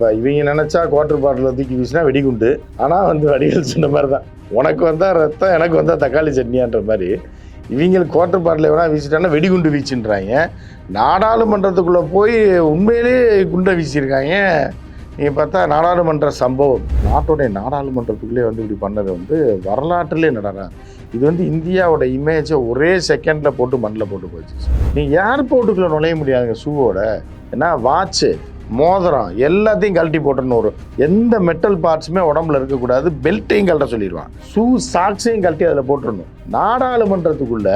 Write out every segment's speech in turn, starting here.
இப்போ இவங்க நினச்சா குவார்டர் பாட்டில் தூக்கி வீசினா வெடிகுண்டு. ஆனால் வந்து வடிகள் சொன்ன மாதிரி தான் உனக்கு வந்தால் ரத்தம் எனக்கு வந்தால் தக்காளி சட்னியான்ற மாதிரி. இவங்களுக்கு குவார்டர் பாட்டில் எவனா வீசிட்டான்னா வெடிகுண்டு வீச்சுன்றாங்க நாடாளுமன்றத்துக்குள்ளே போய் உண்மையிலேயே குண்டை வீசியிருக்காங்க. நீங்கள் பார்த்தா நாடாளுமன்ற சம்பவம். நாட்டுடைய நாடாளுமன்றத்துக்குள்ளே வந்து இப்படி பண்ணது வந்து வரலாற்றுலேயே நடனம் இது வந்து இந்தியாவோட இமேஜை ஒரே செகண்டில் போட்டு மண்ணில் போட்டு போச்சு. நீங்கள் ஏர்போர்ட்டுக்குள்ளே நுழைய முடியாதுங்க ஷூவோட ஏன்னா வாட்ச்சு மோதிரம் எல்லாத்தையும் கழட்டி போட்டுன்னு வரும் எந்த மெட்டல் பார்ட்ஸுமே உடம்புல இருக்கக்கூடாது பெல்ட்டையும் கழட்ட சொல்லிடுவான். ஷூ சாக்ஸையும் கழட்டி அதில் போட்டுடணும். நாடாளுமன்றத்துக்குள்ள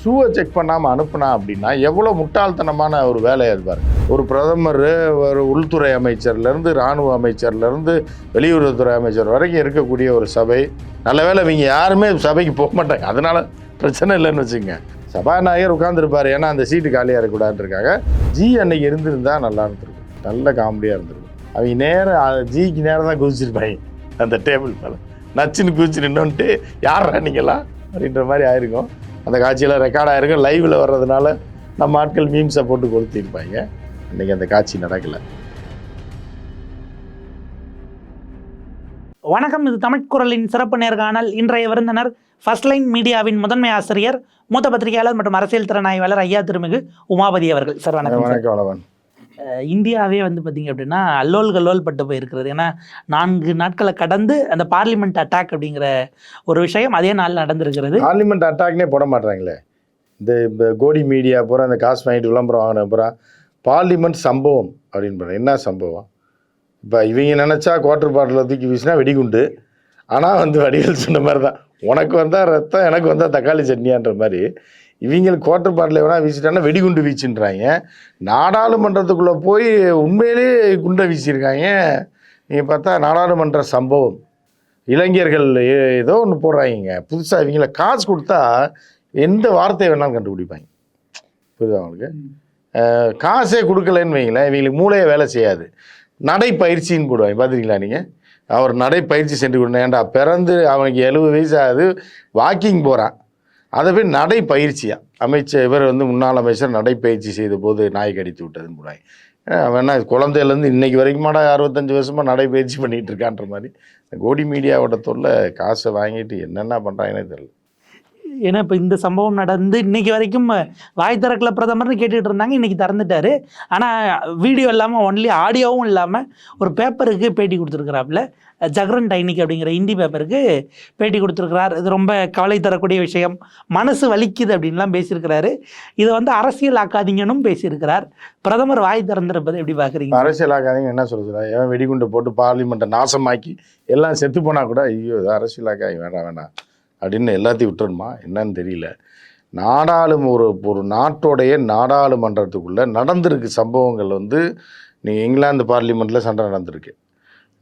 ஷூவை செக் பண்ணாமல் அனுப்புனா அப்படின்னா எவ்வளோ முட்டாள்தனமான ஒரு வேலையை இருப்பார் ஒரு பிரதமர் ஒரு உள்துறை அமைச்சர்லேருந்து இராணுவ அமைச்சர்லேருந்து வெளியுறவுத்துறை அமைச்சர் வரைக்கும் இருக்கக்கூடிய ஒரு சபை. நல்ல வேலை இவங்க யாருமே சபைக்கு போக மாட்டாங்க. அதனால பிரச்சனை இல்லைன்னு வச்சுக்கோங்க. சபாநாயகர் உட்காந்துருப்பார் ஏன்னா அந்த சீட்டு காலியாக இருக்கக்கூடாதுன்றக்காக ஜி அன்னைக்கு இருந்திருந்தால் நல்லா இருந்திருக்கும். நல்ல காமெடியாக இருந்திருக்கும் அவங்க நேரம் ஜிக்கு நேரம் தான் குதிச்சிருப்பாங்க. அந்த டேபிள் மேலே. நச்சுன்னு குதிச்சு நின்றுன்ட்டு யாரா நீங்களா அப்படின்ற மாதிரி ஆயிருக்கும். அந்த காட்சியெல்லாம் ரெக்கார்ட் ஆயிருக்கும். லைவில் வர்றதுனால நம்ம ஆட்கள் மீம்ஸை போட்டு கொளுத்திருப்பாங்க. இன்னைக்கு அந்த காட்சி நடக்கலை. வணக்கம். இது தமிழ் குரலின் சிறப்பு நேர்காணல் இன்றைய விருந்தினர் ஃபர்ஸ்ட் லைன் மீடியாவின் முதன்மை ஆசிரியர் மூத்த பத்திரிகையாளர் மற்றும் அரசியல் திறனாய்வாளர் ஐயா திருமிகு உமாபதி அவர்கள். சார் வணக்கம். வணக்கம். இந்தியாவே வந்து பார்த்தீங்க அப்படின்னா அல்லோல் கல்லோல் பட்டு போயிருக்கிறது. ஏன்னா நான்கு நாட்களை கடந்து அந்த பார்லிமெண்ட் அட்டாக் அப்படிங்கிற ஒரு விஷயம் அதே நாள் நடந்திருக்கிறது. பார்லிமெண்ட் அட்டாக்னே போட மாட்டாங்களே இந்த இந்த கோடி மீடியா பூரா இந்த காசு வாங்கிட்டு விளம்பரம் வாங்கின பூரா பார்லிமெண்ட் சம்பவம் அப்படின்னு பாரு. என்ன சம்பவம்? இப்போ இவங்க நினச்சா குவார்டர் பாட்டில் தூக்கி வீசினா வெடிகுண்டு. ஆனால் வந்து வடிகள் சொன்ன மாதிரி தான் உனக்கு வந்தால் ரத்தம் எனக்கு வந்தால் தக்காளி சட்னியான்ற மாதிரி. இவங்களுக்கு குவார்டர் பாட்டில் வேணால் வீசிட்டாங்கன்னா வெடிகுண்டு வீச்சுன்றாங்க. நாடாளுமன்றத்துக்குள்ளே போய் உண்மையிலேயே குண்டை வீசியிருக்காங்க. நீங்கள் பார்த்தா நாடாளுமன்ற சம்பவம். இளைஞர்கள் ஏதோ ஒன்று போடுறாங்க புதுசாக இவங்கள காசு கொடுத்தா எந்த வார்த்தையை வேணாலும் கண்டுபிடிப்பாங்க. புரியுதா அவங்களுக்கு காசே கொடுக்கலன்னு வைங்களேன். இவங்களுக்கு மூளையே வேலை செய்யாது. நடைப்பயிற்சின்னு போடுவாங்க. பார்த்துருக்கீங்களா நீங்கள் அவர் நடைப்பயிற்சி சென்று கொடுங்க. ஏன்டா பிறந்து அவனுக்கு எழுபது வயசு ஆகுது. வாக்கிங் போகிறான் அதை போய் நடைப்பயிற்சியாக அமைச்சர் இவர் வந்து முன்னாள் அமைச்சர் நடைப்பயிற்சி செய்த போது நாய் கடித்து விட்டதுன்னு போடுவாங்க வேணா குழந்தையிலேருந்து இன்னைக்கு வரைக்குமாடா அறுபத்தஞ்சு வருஷமாக நடைப்பயிற்சி பண்ணிகிட்டு இருக்கான்ற மாதிரி. கோடி மீடியாவோட தொல்லை காசை வாங்கிட்டு என்னென்ன பண்ணுறாங்கன்னே தெரியல. ஏன்னா இப்போ இந்த சம்பவம் நடந்து இன்னைக்கு வரைக்கும் வாய் திறக்கல பிரதமர்னு கேட்டுகிட்டு இருந்தாங்க இன்னைக்கு திறந்துட்டாரு. ஆனால் வீடியோ இல்லாமல் ஒன்லி ஆடியோவும் இல்லாமல் ஒரு பேப்பருக்கு பேட்டி கொடுத்துருக்குறாப்புல ஜக்ரன் டைனிக் அப்படிங்கிற ஹிந்தி பேப்பருக்கு பேட்டி கொடுத்துருக்கிறார். இது ரொம்ப கவலை தரக்கூடிய விஷயம். மனசு வலிக்குது அப்படின்லாம் பேசியிருக்கிறாரு. இதை வந்து அரசியல் ஆக்காதீங்கன்னு பேசியிருக்கிறார். பிரதமர் வாய் திறந்திருப்பதை எப்படி பார்க்குறீங்க அரசியலாக்காதீங்க என்ன சொல்லுறா ஏன் வெடிகுண்டு போட்டு பார்லிமெண்ட்டை நாசமாக்கி எல்லாம் செத்து போனால் கூட ஐயோ அரசியல் ஆக்காதீங்க வேண்டாம் வேண்டாம். அப்படின்னு எல்லாத்தையும் விட்டுருமா என்னன்னு தெரியல. நாடாளும் ஒரு ஒரு நாட்டோடைய நாடாளுமன்றத்துக்குள்ளே நடந்திருக்கு சம்பவங்கள் வந்து நீங்கள் இங்கிலாந்து பார்லிமெண்ட்டில் சண்டை நடந்திருக்கு.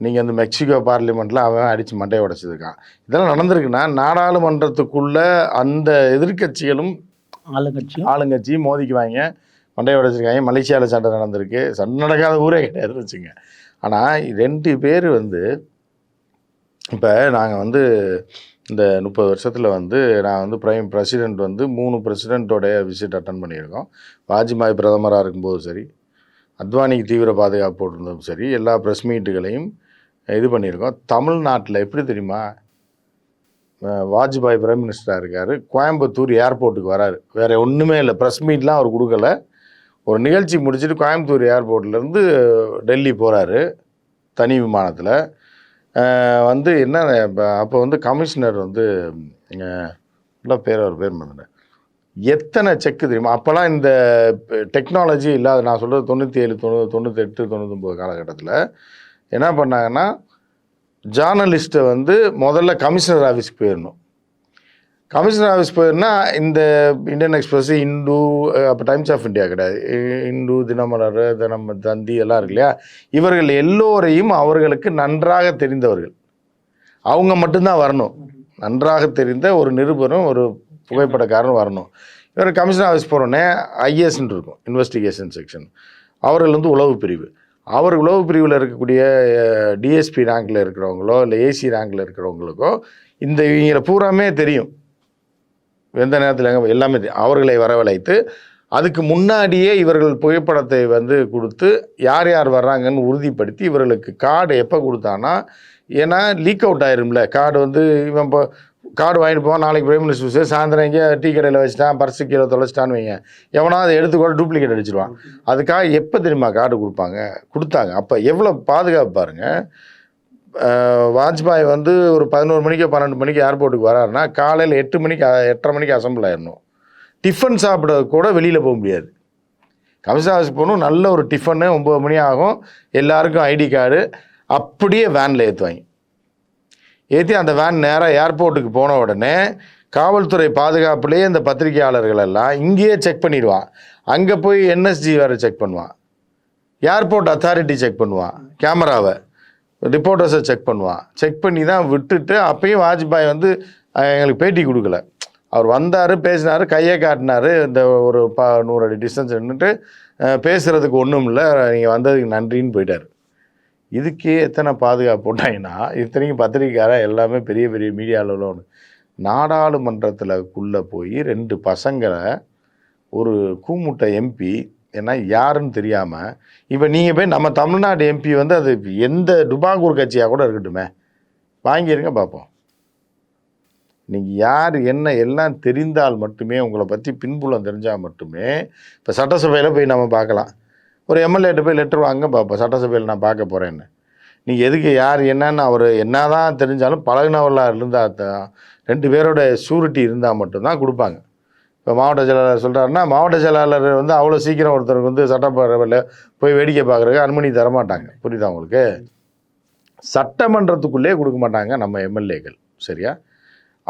நீங்கள் அந்த மெக்சிகோ பார்லிமெண்ட்டில் அவன் அடித்து மண்டையை உடைச்சிருக்கான். இதெல்லாம் நடந்திருக்குன்னா நாடாளுமன்றத்துக்குள்ளே அந்த எதிர்க்கட்சிகளும் ஆளுங்கட்சியும். ஆளுங்கட்சியும் மோதிக்குவாங்க மண்டையை உடைச்சிருக்காங்க. மலேசியாவில் சண்டை நடந்திருக்கு. சண்டை நடக்காத ஊரே கிடையாதுன்னு வச்சுங்க. ஆனால் ரெண்டு பேர் வந்து இப்போ நாங்கள் வந்து இந்த முப்பது வருஷத்தில் வந்து நான் வந்து பிரைம் பிரசிடெண்ட் வந்து மூணு பிரசிடெண்ட்டோடைய விசிட் அட்டன் பண்ணியிருக்கோம். வாஜ்பாய் பிரதமராக இருக்கும்போது சரி அத்வானிக்கு தீவிர பாதுகாப்பு போட்டிருந்ததும் சரி எல்லா ப்ரெஸ் மீட்டுகளையும் இது பண்ணியிருக்கோம். தமிழ்நாட்டில் எப்படி தெரியுமா? வாஜ்பாய் பிரைம் மினிஸ்டராக இருக்கார். கோயம்புத்தூர் ஏர்போர்ட்டுக்கு வராரு. வேறு ஒன்றுமே இல்லை. ப்ரெஸ் மீட்லாம் அவர் கொடுக்கல. ஒரு நிகழ்ச்சி முடிச்சுட்டு கோயம்புத்தூர் ஏர்போர்ட்லேருந்து டெல்லி போகிறாரு தனி விமானத்தில். வந்து என்ன அப்போ வந்து கமிஷனர் வந்து உள்ள பேர் ஒரு பேர் மறந்துட்டேன். எத்தனை செக்கு தெரியுமா? அப்போல்லாம் இந்த டெக்னாலஜி இல்லாத நான் சொல்கிறது தொண்ணூற்றி ஏழு தொண்ணூறு தொண்ணூற்றெட்டு தொண்ணூத்தொம்பது காலகட்டத்தில் என்ன பண்ணாங்கன்னா ஜேர்னலிஸ்ட்டை வந்து முதல்ல கமிஷனர் ஆஃபீஸ்க்கு போயிடணும் கமிஷனர் ஆஃபீஸ் போயிருந்தா இந்த இந்தியன் எக்ஸ்பிரஸ் இந்து அப்போ டைம்ஸ் ஆஃப் இந்தியா கிடையாது. இந்து தினமலர் தினம் தந்தி எல்லாம் இருக்கு இல்லையா? இவர்கள் எல்லோரையும் அவர்களுக்கு நன்றாக தெரிந்தவர்கள். அவங்க மட்டும்தான் வரணும். நன்றாக தெரிந்த ஒரு நிருபரும் ஒரு புகைப்படக்காரரும் வரணும். இவர் கமிஷனர் ஆஃபீஸ் போகிறோன்னே ஐஎஸ்ன்னு இருக்கும் இன்வெஸ்டிகேஷன் செக்ஷன் அவர்கள் வந்து உளவு பிரிவு. அவர் உளவு பிரிவில் இருக்கக்கூடிய டிஎஸ்பி ரேங்கில் இருக்கிறவங்களோ இல்லை ஏசி ரேங்கில் இருக்கிறவங்களுக்கோ இந்த இவங்களை பூராமே தெரியும். எந்த நேரத்தில் எங்கே எல்லாமே அவர்களை வரவழைத்து அதுக்கு முன்னாடியே இவர்கள் புகைப்படத்தை வந்து கொடுத்து யார் யார் வர்றாங்கன்னு உறுதிப்படுத்தி இவர்களுக்கு கார்டு எப்போ கொடுத்தானா ஏன்னா லீக் அவுட் ஆயிரும்ல. கார்டு வந்து இவன் இப்போ கார்டு வாங்கிட்டு போவான் நாளைக்கு பிரைம் மினிஸ்டர் சாயந்தரம் இங்கே டீ கடையில் வச்சுட்டான் பர்ஸு கீழே தொலைச்சிட்டான்னு வைங்க. எவனா அதை எடுத்துக்கூட டூப்ளிகேட் அடிச்சிருவான். அதுக்காக எப்போ தெரியுமா கார்டு கொடுப்பாங்க? கொடுத்தாங்க. அப்போ எவ்வளோ பாதுகாப்பு பாருங்க. வாஜ்பாய் வந்து ஒரு பதினோரு மணிக்கு பன்னெண்டு மணிக்கு ஏர்போர்ட்டுக்கு வராருன்னா காலையில் எட்டு மணிக்கு எட்டரை மணிக்கு அசம்பிள் ஆயிடணும் டிஃபன் சாப்பிட கூட வெளியில் போக முடியாது. கமிஷன் ஆஃபீஸ் போகணும் நல்ல ஒரு டிஃபனு ஒம்பது மணி ஆகும். எல்லாருக்கும் ஐடி கார்டு. அப்படியே வேனில் ஏற்றுவாங்க ஏற்றி அந்த வேன் நேராக ஏர்போர்ட்டுக்கு போன உடனே காவல்துறை பாதுகாப்புலேயே இந்த பத்திரிகையாளர்கள் எல்லாம் இங்கேயே செக் பண்ணிடுவான் அங்கே போய் என்எஸ்ஜி வேறு செக் பண்ணுவான் ஏர்போர்ட் அத்தாரிட்டி செக் பண்ணுவான் கேமராவை. ரிப்போர்ட்டர்ஸை செக் பண்ணுவான். செக் பண்ணி தான் விட்டுட்டு அப்பயும் வாஜ்பாய் வந்து எங்களுக்கு பேட்டி கொடுக்கல. அவர் வந்தார் பேசினார் கையை காட்டினார். இந்த ஒரு ப நூறு அடி டிஸ்டன்ஸ் நின்றுட்டு பேசுகிறதுக்கு ஒன்றும் இல்லை. நீங்கள் வந்ததுக்கு நன்றின்னு போயிட்டார். இதுக்கு எத்தனை பாதுகாப்பு போட்டாங்கன்னா இத்தனைக்கும் பத்திரிக்கையாரன் எல்லாமே பெரிய பெரிய மீடியாவில் ஒன்று நாடாளுமன்றத்துலக்குள்ளே போய் ரெண்டு பசங்களை ஒரு கூமுட்டை எம்பி ஏன்னா யாருன்னு தெரியாமல் இப்போ நீங்கள் போய் நம்ம தமிழ்நாடு எம்பி வந்து அது எந்த டுபாகூர் கட்சியாக கூட இருக்கட்டுமே. வாங்கிருங்க பார்ப்போம் நீங்கள் யார் என்ன எல்லாம் தெரிந்தால் மட்டுமே உங்களை பற்றி பின்புலம் தெரிஞ்சால் மட்டுமே இப்போ சட்டசபையில் போய் நம்ம பார்க்கலாம். ஒரு எம்எல்ஏட்ட போய் லெட்டர் வாங்க பார்ப்போம் சட்டசபையில் நான் பார்க்க போகிறேன்னு நீங்கள் எதுக்கு யார் என்னன்னு அவர் என்ன தான் தெரிஞ்சாலும் பழகினவர்களாக இருந்தால் தான் ரெண்டு பேரோட ஷூரிட்டி இருந்தால் மட்டும்தான் கொடுப்பாங்க. இப்போ மாவட்ட செயலாளர் சொல்கிறாருன்னா மாவட்ட செயலாளர் வந்து அவ்வளோ சீக்கிரம் ஒருத்தருக்கு வந்து சட்டப்பேரவையில் போய் வேடிக்கை பார்க்குறதுக்கு அனுமதி தரமாட்டாங்க. புரியுதா உங்களுக்கு? சட்டமன்றத்துக்குள்ளே கொடுக்க மாட்டாங்க நம்ம எம்எல்ஏக்கள். சரியா?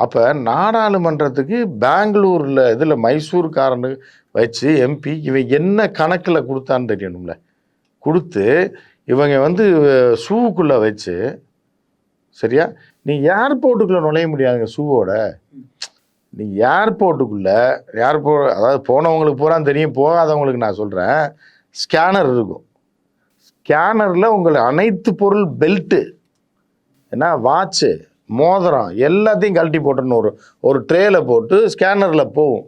அப்போ நாடாளுமன்றத்துக்கு பெங்களூரில் இதில் மைசூர்காரனு வச்சு எம்பி இவன் என்ன கணக்கில் கொடுத்தான்னு தெரியணும்ல. கொடுத்து இவங்க வந்து ஷூவுக்குள்ளே வச்சு சரியா? நீ ஏர்போர்ட்டுக்குள்ளே நுழைய முடியாதுங்க ஷூவோட. நீங்கள் ஏர்போர்ட்டுக்குள்ளே ஏர்போர்ட் அதாவது போனவங்களுக்கு பூரா தெரியும் போகாதவங்களுக்கு நான் சொல்கிறேன் ஸ்கேனர் இருக்கும். ஸ்கேனரில் உங்களை அனைத்து பொருள் பெல்ட்டு என்ன வாட்ச்சு மோதிரம் எல்லாத்தையும் கழட்டி போட்டுன்னு ஒரு ஒரு ட்ரேல போட்டு ஸ்கேனரில் போகும்.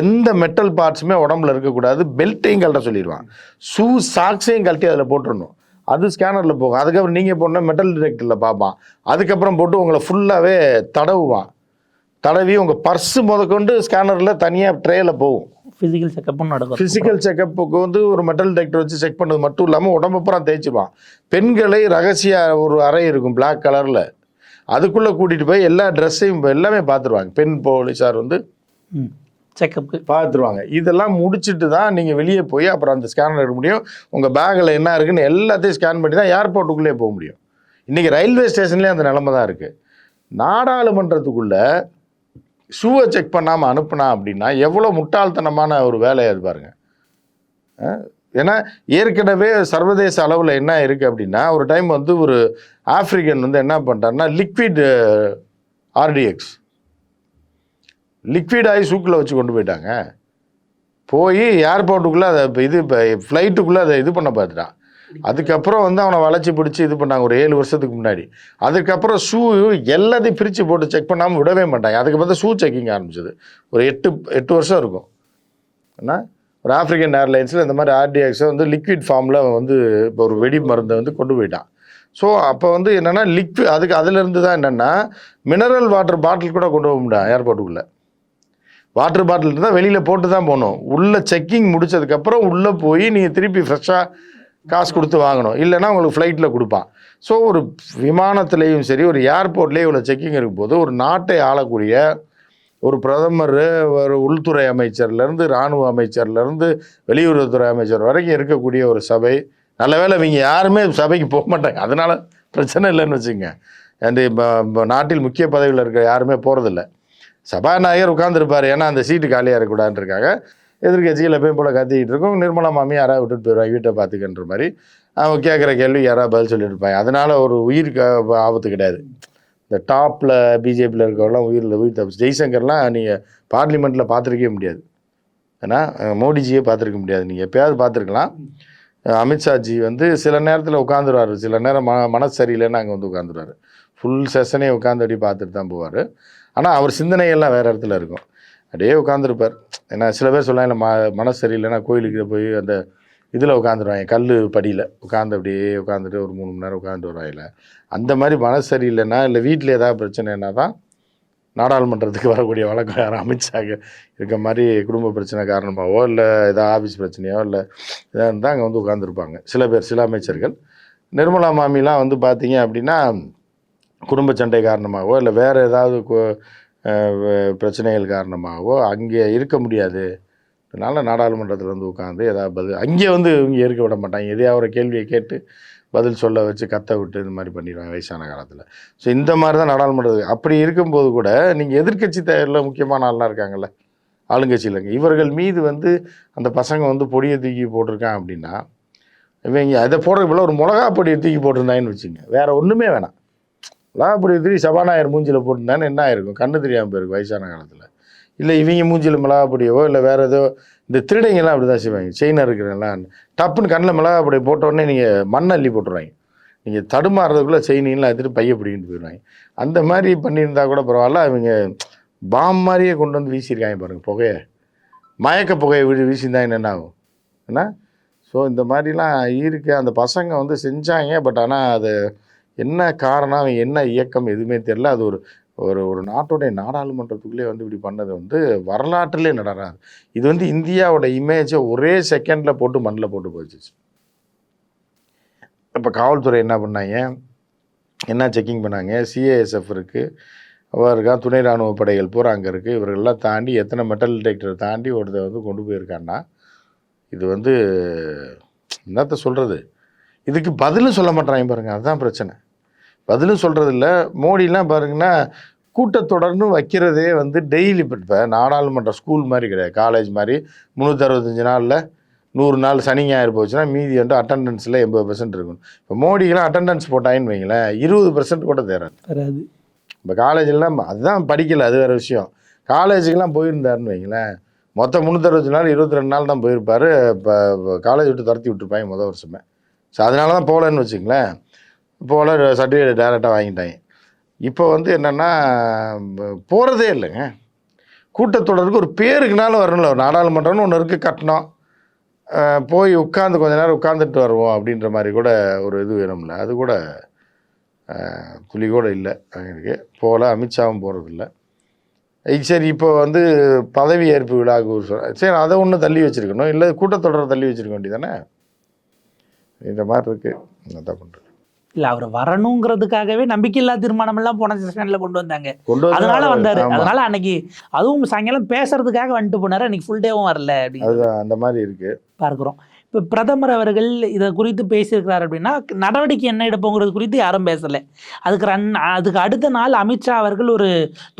எந்த மெட்டல் பார்ட்ஸுமே உடம்புல இருக்கக்கூடாது. பெல்ட்டையும் கழட்ட சொல்லிடுவான். ஷூ சாக்ஸையும் கழட்டி அதில் போட்டுடணும். அது ஸ்கேனரில் போகும். அதுக்கப்புறம் நீங்கள் போனால் மெட்டல் டிடெக்டரில் பார்ப்பான். அதுக்கப்புறம் போட்டு உங்களை ஃபுல்லாகவே தடவுவான். தடவி உங்கள் பர்ஸு முதற்கொண்டு ஸ்கேனரில் தனியாக ட்ரேல போகும். ஃபிசிக்கல் செக்கப்பும் நடக்கும். ஃபிசிக்கல் செக்கப்புக்கு வந்து ஒரு மெட்டல் டிடெக்டர் வச்சு செக் பண்ணது மட்டும் இல்லாமல் உடம்பு பூரா தேய்ச்சிருவான். பெண்களை ரகசிய ஒரு அறை இருக்கும் Black கலரில் அதுக்குள்ளே கூட்டிகிட்டு போய் எல்லா ட்ரெஸ்ஸையும் எல்லாமே பார்த்துருவாங்க பெண் போலீஸார் வந்து ம். செக்கப்புக்கு பார்த்துருவாங்க இதெல்லாம் முடிச்சுட்டு தான் நீங்கள் வெளியே போய் அப்புறம் அந்த ஸ்கேனர் எடுக்க முடியும். உங்கள் பேக்கில் என்ன இருக்குன்னு எல்லாத்தையும் ஸ்கேன் பண்ணி தான் ஏர்போர்ட்டுக்குள்ளே போக முடியும். இன்றைக்கி ரயில்வே ஸ்டேஷன்லேயே அந்த நிலமை தான் இருக்குது நாடாளுமன்றத்துக்குள்ளே ஷூவை செக் பண்ணாமல் அனுப்புனா அப்படின்னா எவ்வளோ முட்டாள்தனமான ஒரு வேலையாக அது பாருங்க. ஏன்னா ஏற்கனவே சர்வதேச அளவில் என்ன இருக்குது அப்படின்னா ஒரு டைம் வந்து ஒரு ஆஃப்ரிக்கன் வந்து என்ன பண்ணுறாருன்னா லிக்விட் ஆர்டிஎக்ஸ் லிக்விட் ஆகி சூக்கில் வச்சு கொண்டு போயிட்டாங்க. போய் ஏர்போர்ட்டுக்குள்ளே அதை இது இப்போ ஃப்ளைட்டுக்குள்ளே அதை இது பண்ண பார்த்துட்டான். அதுக்கப்புறம் வந்து அவனை வளைச்சி பிடிச்சி இது பண்ணாங்க ஒரு ஏழு வருஷத்துக்கு முன்னாடி. அதுக்கப்புறம் ஷூ எல்லாத்தையும் பிரித்து போட்டு செக் பண்ணாமல் விடவே மாட்டாங்க. அதுக்கு பார்த்தா ஷூ செக்கிங் ஆரம்பிச்சது. ஒரு எட்டு எட்டு வருஷம் இருக்கும். என்ன? ஒரு ஆஃப்ரிக்கன் ஏர்லைன்ஸில் இந்த மாதிரி ஆர்டிஎக்ஸை வந்து லிக்விட் ஃபார்மில் வந்து இப்போ ஒரு வெடி மருந்தை வந்து கொண்டு போயிட்டான். ஸோ அப்போ வந்து என்னென்னா லிக்விட் அதுக்கு அதுலேருந்து தான் என்னென்னா மினரல் வாட்டர் பாட்டில் கூட கொண்டு போக முடியும் ஏர்போர்ட்டுக்குள்ளே வாட்டர் பாட்டில் இருந்தால் வெளியில் போட்டு தான் போகணும். உள்ளே செக்கிங் முடிச்சதுக்கப்புறம் உள்ளே போய் நீங்கள் திருப்பி ஃப்ரெஷ்ஷாக காசு கொடுத்து வாங்கணும். இல்லைன்னா உங்களுக்கு ஃப்ளைட்டில் கொடுப்பான். ஸோ ஒரு விமானத்துலேயும் சரி ஒரு ஏர்போர்ட்லேயும் இவ்வளோ செக்கிங் இருக்கும்போது ஒரு நாட்டை ஆளக்கூடிய ஒரு பிரதமர் ஒரு உள்துறை அமைச்சர்லேருந்து இராணுவ அமைச்சர்லேருந்து வெளியுறவுத்துறை அமைச்சர் வரைக்கும் இருக்கக்கூடிய ஒரு சபை. நல்ல வேளை இவங்க யாருமே சபைக்கு போக மாட்டாங்க. அதனால் பிரச்சனை இல்லைன்னு வச்சுங்க அந்த இப்போ நாட்டில் முக்கிய பதவியில் இருக்கிற யாருமே போகிறதில்ல சபாநாயகர் உட்காந்துருப்பார் ஏன்னா அந்த சீட்டு காலியாக இருக்கக்கூடாதுன்றக்காக எதிர்கட்சிகள் போய் போல் கத்திக்கிட்டு இருக்கும். நிர்மலா மாமி யாராவது விட்டுட்டு போயிடுவாங்க வீட்டை பார்த்துக்கன்ற மாதிரி. அவங்க கேட்குற கேள்வி யாராவது பதில் சொல்லிட்டு இருப்பாங்க அதனால் ஒரு உயிருக்கு ஆபத்து கிடையாது. இந்த டாப்பில் பிஜேபியில் இருக்கவெல்லாம் உயிரில் உயிர் தப்பு ஜெய்சங்கர்லாம் நீங்கள் பார்லிமெண்ட்டில் பார்த்துருக்கவே முடியாது. ஏன்னா மோடிஜியே பார்த்துருக்க முடியாது. நீங்கள் எப்பயாவது பார்த்துருக்கலாம் அமித்ஷாஜி வந்து சில நேரத்தில் உட்காந்துருவார். சில நேரம் ம மனசு சரியில்லைன்னு அங்கே வந்து உட்காந்துருவார். ஃபுல் செஷனே உட்காந்து அப்படி பார்த்துட்டு தான் போவார். ஆனால் அவர் சிந்தனையெல்லாம் வேறு இடத்துல இருக்கும். அப்படியே உட்காந்துருப்பார் ஏன்னா சில பேர் சொல்லலாம் இல்லை ம மனசு சரியில்லைன்னா கோயிலுக்கு போய் அந்த இதில் உட்காந்துருவாங்க கல் படியில். உட்காந்து அப்படியே உட்காந்துட்டு ஒரு மூணு மணி நேரம் உட்காந்துட்டு வருவாங்கல்ல. அந்த மாதிரி மனசு சரியில்லைன்னா இல்லை வீட்டில் ஏதாவது பிரச்சனைனா தான் நாடாளுமன்றத்துக்கு வரக்கூடிய வழக்கறிஞர் அமித்ஷாக இருக்க மாதிரி குடும்ப பிரச்சனை காரணமாகவோ இல்லை ஏதாவது ஆஃபீஸ் பிரச்சனையோ இல்லை இதாக இருந்தால் அங்கே வந்து உட்காந்துருப்பாங்க சில பேர் சில அமைச்சர்கள். நிர்மலா மாமிலாம் வந்து பார்த்தீங்க அப்படின்னா குடும்ப சண்டை காரணமாகவோ இல்லை வேறு ஏதாவது கோ பிரச்சனைகள் காரணமாகவோ அங்கே இருக்க முடியாது. அதனால நாடாளுமன்றத்தில் வந்து உட்காந்து ஏதாவது பதில் அங்கே வந்து இவங்க இருக்க விட மாட்டாங்க. எதையாவது ஒரு கேள்வியை கேட்டு பதில் சொல்ல வச்சு கத்த விட்டு இந்த மாதிரி பண்ணிடுவாங்க வயசான காலத்தில். ஸோ இந்த மாதிரி தான் நாடாளுமன்றது. அப்படி இருக்கும்போது கூட நீங்கள் எதிர்க்கட்சி தேவையில் முக்கியமான ஆள்லாம் இருக்காங்கல்ல ஆளுங்கட்சியிலங்க இவர்கள் மீது வந்து அந்த பசங்க வந்து பொடியை தூக்கி போட்டிருக்கான் அப்படின்னா இவங்க அதை போடுறதுக்கு ஒரு மிளகா பொடியை தூக்கி போட்டிருந்தாங்கன்னு வச்சுங்க வேறு ஒன்றுமே வேணாம். மிளகா பொடியை சபாநாயகர் மூஞ்சியில் போட்டிருந்தான்னு என்ன ஆயிருக்கும்? கண்ணு தெரியாமல் போயிருக்கும் வயசான காலத்தில். இல்லை இவங்க மூஞ்சியில் மிளகாப்பொடியவோ இல்லை வேறு ஏதோ இந்த திருடைங்கெல்லாம் அப்படி தான் செய்வாங்க. செயினாக இருக்கிறெல்லாம் டப்புன்னு கண்ணில் மிளகாப்பொடி போட்டோடனே நீங்கள் மண் அள்ளி போட்டுருவாங்க. நீங்கள் தடுமாறுறதுக்குள்ளே செயினிலாம் எடுத்துகிட்டு பைய பிடிக்கிட்டு போயிடுவாங்க. அந்த மாதிரி பண்ணியிருந்தா கூட பரவாயில்ல அவங்க பாம் மாதிரியே கொண்டு வந்து வீசியிருக்காங்க பாருங்கள் புகையை. மயக்க புகையை வீ வீசியிருந்தா என்னென்ன ஆகும்? என்ன? ஸோ இந்த மாதிரிலாம் இருக்குது அந்த பசங்க வந்து செஞ்சாங்க பட் ஆனால் அது என்ன காரணம் என்ன இயக்கம் எதுவுமே தெரில அது ஒரு ஒரு ஒரு நாட்டுடைய நாடாளுமன்றத்துக்குள்ளே வந்து இப்படி பண்ணது வந்து வரலாற்றிலே நடராது. இது வந்து இந்தியாவோட இமேஜை ஒரே செகண்டில் போட்டு மண்ணில் போட்டு போச்சு. இப்போ காவல்துறை என்ன பண்ணாங்க? என்ன செக்கிங் பண்ணாங்க? சிஏஎஸ்எஃப் இருக்குது அவருக்கா துணை இராணுவ படைகள் பூரா அங்கே இருக்குது இவர்கள்லாம் தாண்டி எத்தனை மெட்டல் டிடெக்டர் தாண்டி ஒருத்தர் வந்து கொண்டு போயிருக்கான்னா இது வந்து என்னத்த சொல்கிறது இதுக்கு பதிலும் சொல்ல மாட்டேறாங்க பாருங்க. அதுதான் பிரச்சனை. பதிலும் சொல்கிறது இல்லை மோடிலாம் பாருங்கன்னா கூட்டத்தொடர்னு வைக்கிறதே வந்து டெய்லி இப்போ நாடாளுமன்ற ஸ்கூல் மாதிரி கிடையாது. காலேஜ் மாதிரி முந்நூற்றறுபத்தஞ்சு நாளில் நூறு நாள் சனி ஞாயிறு போச்சுன்னா மீதி வந்து அட்டண்டன்ஸில் எண்பது பர்சன்ட் இருக்கணும். இப்போ மோடிக்கெல்லாம் அட்டண்டன்ஸ் போட்டாங்கன்னு வைங்களேன் இருபது பர்சன்ட் கூட தேராது வராது. இப்போ காலேஜ்லாம் அதுதான் படிக்கல அது வேறு விஷயம். காலேஜுக்கெல்லாம் போயிருந்தாருன்னு வைங்களேன் மொத்தம் முந்நூற்றறுபது நாள் இருபத்தி ரெண்டு நாள் தான் போயிருப்பார். இப்போ காலேஜ் விட்டு துரத்தி விட்டுருப்பாங்க முதல் வருஷமே. ஸோ அதனால தான் போகலன்னு வச்சுங்களேன். போகல சர்டிஃபிகேட் டேரெக்டாக வாங்கிட்டாங்க. இப்போ வந்து என்னென்னா போகிறதே இல்லைங்க. கூட்டத்தொடருக்கு ஒரு பேருக்குனாலும் வரணும்ல. ஒரு நாடாளுமன்றம்னு ஒன்று இருக்குது கட்டணம். போய் உட்காந்து கொஞ்ச நேரம் உட்காந்துட்டு வருவோம் அப்படின்ற மாதிரி கூட ஒரு இது வேணும்ல. அது கூட துளி கூட இல்லை. எனக்கு போகல அமித்ஷாவும் போகிறதில்ல சரி இப்போ வந்து பதவி ஏற்பு விழாவுக்கு ஒரு சரி அதை ஒன்று தள்ளி வச்சுருக்கணும். இல்லை கூட்டத்தொடரை தள்ளி வச்சுருக்க வேண்டியதானே இந்த மாதிரி இருக்குது என்ன பண்ணுறது இல்ல அவர் வரணுங்கிறதுக்காகவே நம்பிக்கையில்லா தீர்மானம் எல்லாம் போன செஷன்ல கொண்டு வந்தாங்க. அதனால வந்தாரு. அதனால அன்னைக்கு அதுவும் சாயங்காலம் பேசுறதுக்காக வந்துட்டு போனாரு. அன்னைக்கு ஃபுல் டேவும் வரல அப்படின்னு. அந்த மாதிரி இருக்குது பார்க்கிறோம். இப்போ பிரதமர் அவர்கள் இதை குறித்து பேசியிருக்கிறார் அப்படின்னா நடவடிக்கை என்ன எடுப்போங்கிறது குறித்து யாரும் பேசலை. அதுக்கு ரன் அதுக்கு அடுத்த நாள் அமித்ஷா அவர்கள் ஒரு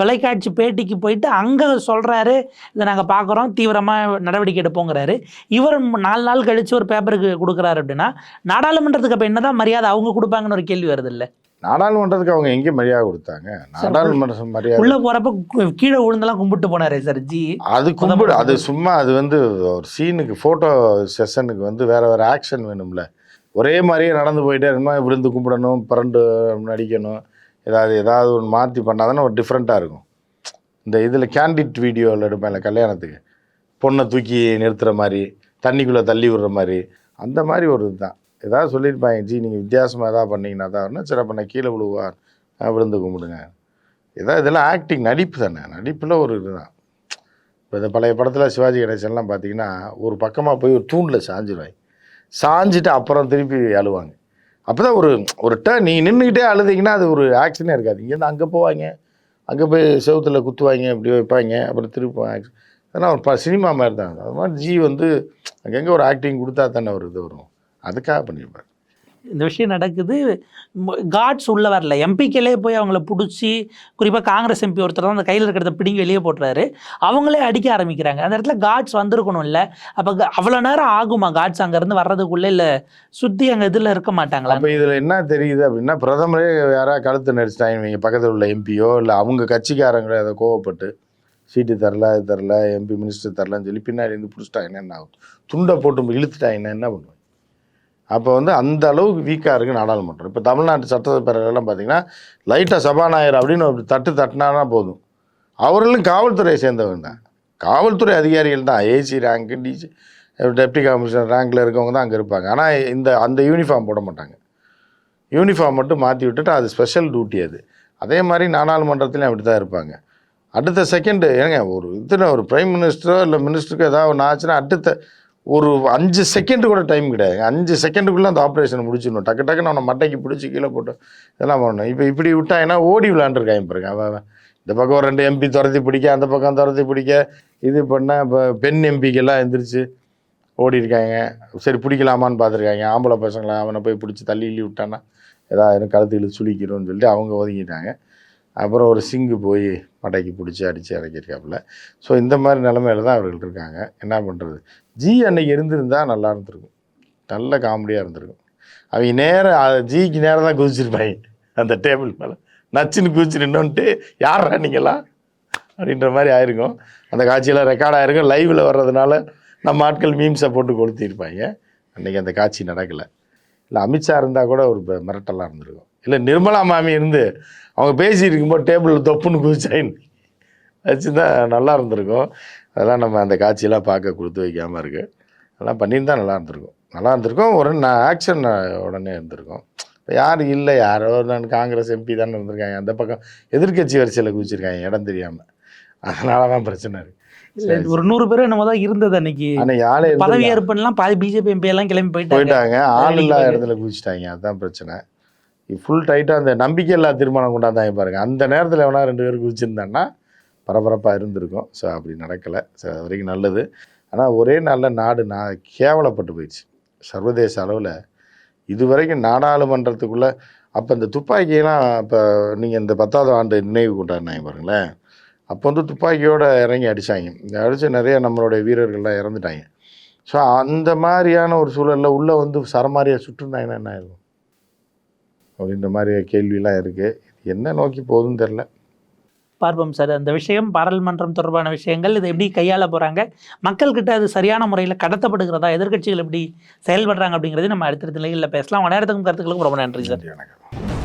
தொலைக்காட்சி பேட்டிக்கு போயிட்டு அங்கே சொல்கிறாரு இதை நாங்கள் பார்க்குறோம் தீவிரமாக நடவடிக்கை எடுப்போங்கிறாரு. இவர் நாலு நாள் கழித்து ஒரு பேப்பருக்கு கொடுக்குறாரு அப்படின்னா நாடாளுமன்றத்துக்கு அப்போ என்ன தான் மரியாதை அவங்க கொடுப்பாங்கன்னு ஒரு கேள்வி வருது இல்லை? நாடாளுமன்றத்துக்கு அவங்க எங்கே மரியாதை கொடுத்தாங்க? நாடாளுமன்ற மரியாதை உள்ளே போகிறப்ப கீழே விழுந்தெல்லாம் கும்பிட்டு போனாரே சார் ஜி. அது கும்பிடு அது சும்மா அது வந்து ஒரு சீனுக்கு ஃபோட்டோ செஷனுக்கு வந்து வேற வேற ஆக்ஷன் வேணும்ல. ஒரே மாதிரியே நடந்து போயிட்டே இருக்கணும் விழுந்து கும்பிடணும் பிறண்டு நடிக்கணும் ஏதாவது ஏதாவது ஒன்று மாற்றி பண்ணாதானே ஒரு டிஃப்ரெண்ட்டாக இருக்கும். இந்த இதில் கேண்டிட் வீடியோவில் எடுப்பேன்ல கல்யாணத்துக்கு. பொண்ணை தூக்கி நிறுத்துற மாதிரி தண்ணிக்குள்ளே தள்ளி விடுற மாதிரி அந்த மாதிரி ஒரு இதுதான். ஏதாவது சொல்லியிருப்பாங்க ஜி நீங்கள் வித்தியாசமாக எதாவது பண்ணீங்கன்னா தான் சரி அப்போ நான் கீழே விழுவார். விழுந்து கும்பிடுங்க. ஏதாவது இதெல்லாம் ஆக்டிங் நடிப்பு தானே. நடிப்பில் ஒரு இதுதான். இப்போ இந்த பழைய படத்தில் சிவாஜி கணேசன்லாம் பார்த்தீங்கன்னா ஒரு பக்கமாக போய் ஒரு தூணில் சாஞ்சிடுவாங்க சாஞ்சிட்டு அப்புறம் திருப்பி அழுவாங்க. அப்போ தான் ஒரு ஒரு டேர்ன் நீங்கள் நின்றுக்கிட்டே அழுதிங்கன்னா அது ஒரு ஆக்ஷனே இருக்காது. இங்கேருந்து அங்கே போவாங்க. அங்கே போய் செவுத்துல குத்துவாங்க இப்படி வைப்பாங்க அப்புறம் திருப்பி ஆக்ஷன் அதெல்லாம் ஒரு ப சினிமா மாதிரி தான். அது மாதிரி ஜி வந்து அங்கங்கே ஒரு ஆக்டிங் கொடுத்தா தானே ஒரு இது வரும். அதுக்காக பண்ணியிருப்பார். இந்த விஷயம் நடக்குது. காட்ஸ் உள்ள வரல. எம்பிக்களே போய் அவங்கள பிடிச்சி குறிப்பாக காங்கிரஸ் எம்பி ஒருத்தர் தான் அந்த கையில் இருக்கிறத பிடிங்கி வெளியே போட்டுறாரு. அவங்களே அடிக்க ஆரம்பிக்கிறாங்க. அந்த இடத்துல காட்ஸ் வந்திருக்கணும் இல்லை. அப்போ அவ்வளோ நேரம் ஆகுமா? காட்ஸ் அங்கேருந்து வர்றதுக்குள்ளே இல்லை சுற்றி அங்கே இதில் இருக்க மாட்டாங்களா? அப்போ இதில் என்ன தெரியுது அப்படின்னா பிரதமரே யாராவது கழுத்து நடிச்சிட்டாங்க இவங்க பக்கத்தில் உள்ள எம்பியோ இல்லை அவங்க கட்சிக்காரங்களே அதை கோவப்பட்டு சீட்டு தரல இது தரல எம்பி மினிஸ்டர் தரலன்னு சொல்லி பின்னாடி இருந்து பிடிச்சிட்டாங்கன்னா என்ன ஆகும்? துண்டை போட்டு இழுத்துட்டாங்கன்னா என்ன பண்ணுவாங்க? அப்போ வந்து அந்த அளவுக்கு வீக்காக இருக்குது நாடாளுமன்றம். இப்போ தமிழ்நாட்டு சட்டப்பேரவைலாம் பார்த்தீங்கன்னா லைட்டாக சபாநாயகர் அப்படின்னு ஒரு தட்டு தட்டினானா போதும். அவர்களும் காவல்துறையை சேர்ந்தவங்க தான். காவல்துறை அதிகாரிகள் தான். ஏசி ரேங்க்கு டிசி டெப்டி கமிஷனர் ரேங்கில் இருக்கவங்க தான் அங்கே இருப்பாங்க. ஆனால் இந்த அந்த யூனிஃபார்ம் போட மாட்டாங்க. யூனிஃபார்ம் மட்டும் மாற்றி விட்டுட்டு அது ஸ்பெஷல் டியூட்டி அது. அதே மாதிரி நாடாளுமன்றத்துலேயும் அப்படி தான் இருப்பாங்க. அடுத்த செகண்டு ஏங்க ஒரு இத்தனை ஒரு பிரைம் மினிஸ்டரோ இல்லை மினிஸ்டருக்கோ ஏதாவது ஒன்று ஆச்சுன்னா அடுத்த ஒரு அஞ்சு செகண்டு கூட டைம் கிடையாது. அஞ்சு செகண்டுக்குள்ளே அந்த ஆப்ரேஷன் முடிச்சிடணும். டக்கு டக்குன்னு அவனை மட்டைக்கு பிடிச்சி கீழே போட்டு இதெல்லாம் பண்ணணும். இப்போ இப்படி விட்டாங்கன்னா ஓடி விளாண்டுருக்கான் பாருங்க. அவன் அவன். இந்த பக்கம் ஒரு ரெண்டு எம்பி துரத்தி பிடிக்க அந்த பக்கம் துரத்தி பிடிக்க இது பண்ண இப்போ பெண் எம்பிக்கெல்லாம் எந்திரிச்சு ஓடி இருக்காங்க சரி பிடிக்கலாமான்னு பார்த்துருக்காங்க. ஆம்பளை பசங்களை அவனை போய் பிடிச்சி தள்ளி இள்ளி விட்டான்னா ஏதாவது கழுத்து இழுத்து சுழிக்கிறோன்னு சொல்லிட்டு அவங்க ஒதுங்கிட்டாங்க. அப்புறம் ஒரு சிங்கு போய் மடக்கி பிடிச்சி அடித்து இறக்கியிருக்காப்புல. ஸோ இந்த மாதிரி நிலமையில தான் அவர்கள் இருக்காங்க. என்ன பண்ணுறது ஜி அன்னைக்கு இருந்திருந்தால் நல்லா இருந்திருக்கும். நல்ல காமெடியாக இருந்திருக்கும். அவங்க நேரம் ஜிக்கு நேரம் தான் குதிச்சிருப்பாங்க. அந்த டேபிள் மேலே. நச்சுன்னு குதிச்சு நின்னோன்ட்டு யாரா நீங்களா அப்படின்ற மாதிரி ஆயிருக்கும். அந்த காட்சியெல்லாம் ரெக்கார்ட் ஆயிருக்கும். லைவில் வர்றதுனால நம்ம ஆட்கள் மீம்ஸை போட்டு கொளுத்திருப்பாங்க அன்றைக்கி அந்த காட்சி நடக்கலை. இல்லை அமித்ஷா இருந்தால் கூட ஒரு மிரட்டலாக இருந்திருக்கும். இல்லை நிர்மலா மாமி இருந்து அவங்க பேசிட்டு இருக்கும்போது டேபிளில் தொப்புன்னு குதிச்சாயின்னு வச்சுருந்தா நல்லா இருந்திருக்கும். அதெல்லாம் நம்ம அந்த காட்சியெல்லாம் பார்க்க கொடுத்து வைக்காமல் இருக்கு. அதெல்லாம் பண்ணியிருந்தா நல்லா இருந்திருக்கும். நல்லா இருந்திருக்கும். ஒரு ஆக்ஷன் உடனே இருந்திருக்கும். இப்போ யார் இல்லை யாரோ நான் காங்கிரஸ் எம்பி தானே இருந்திருக்காங்க. அந்த பக்கம் எதிர்க்கட்சி வரிசையில் குதிச்சிருக்காங்க. இடம் தெரியாமல் அதனால தான் பிரச்சனை இருக்கு. இல்ல ஒரு நூறு பேர் என்னமோ தான் இருந்தது அன்னைக்கு. பதவி ஏற்புலாம் பாதி பிஜேபி எம்பி எல்லாம் கிளம்பி போயிட்டாங்க. போயிட்டாங்க. ஆள் இல்லாத இடத்துல குதிச்சிட்டாங்க. அதுதான் பிரச்சனை. ஃபுல் டைட்டாக அந்த நம்பிக்கை இல்லாத தீர்மானம் கொண்டாந்தாங்க பாருங்கள் அந்த நேரத்தில் வேணா ரெண்டு பேர் குதிச்சிருந்தாங்கன்னா பரபரப்பாக இருந்திருக்கும். ஸோ அப்படி நடக்கலை. ஸோ அது வரைக்கும் நல்லது. ஆனால் ஒரே நாளில் நாடு நான் கேவலப்பட்டு போயிடுச்சு. சர்வதேச அளவில் இதுவரைக்கும் நாடாளுமன்றத்துக்குள்ளே அப்போ இந்த துப்பாக்கியெல்லாம் இப்போ நீங்கள் இந்த பத்தாவது ஆண்டு நினைவு கொண்டாடினாங்க பாருங்களேன். அப்போ வந்து துப்பாக்கியோடு இறங்கி அடித்தாங்க அடித்து நிறைய நம்மளுடைய வீரர்கள்லாம் இறந்துட்டாங்க. ஸோ அந்த மாதிரியான ஒரு சூழலில் உள்ளே வந்து சரமாரியாக சுட்டுருந்தாங்கன்னா என்ன ஆகும் அப்படின்ற மாதிரி கேள்வியெல்லாம் இருக்குது என்ன நோக்கி போகுதுன்னு தெரில பார்ப்போம் சார். அந்த விஷயம் பாராளுமன்றம் தொடர்பான விஷயங்கள் இதை எப்படி கையாள போறாங்க? மக்கள்கிட்ட அது சரியான முறையில் கடத்தப்படுகிறதா? எதிர்க்கட்சிகள் எப்படி செயல்படுறாங்க அப்படிங்கிறது நம்ம அடுத்தடுத்த நிலைகளில் பேசலாம். நேரத்துக்கும் கருத்துக்களுக்கும் ரொம்ப நன்றி சார். வணக்கம்.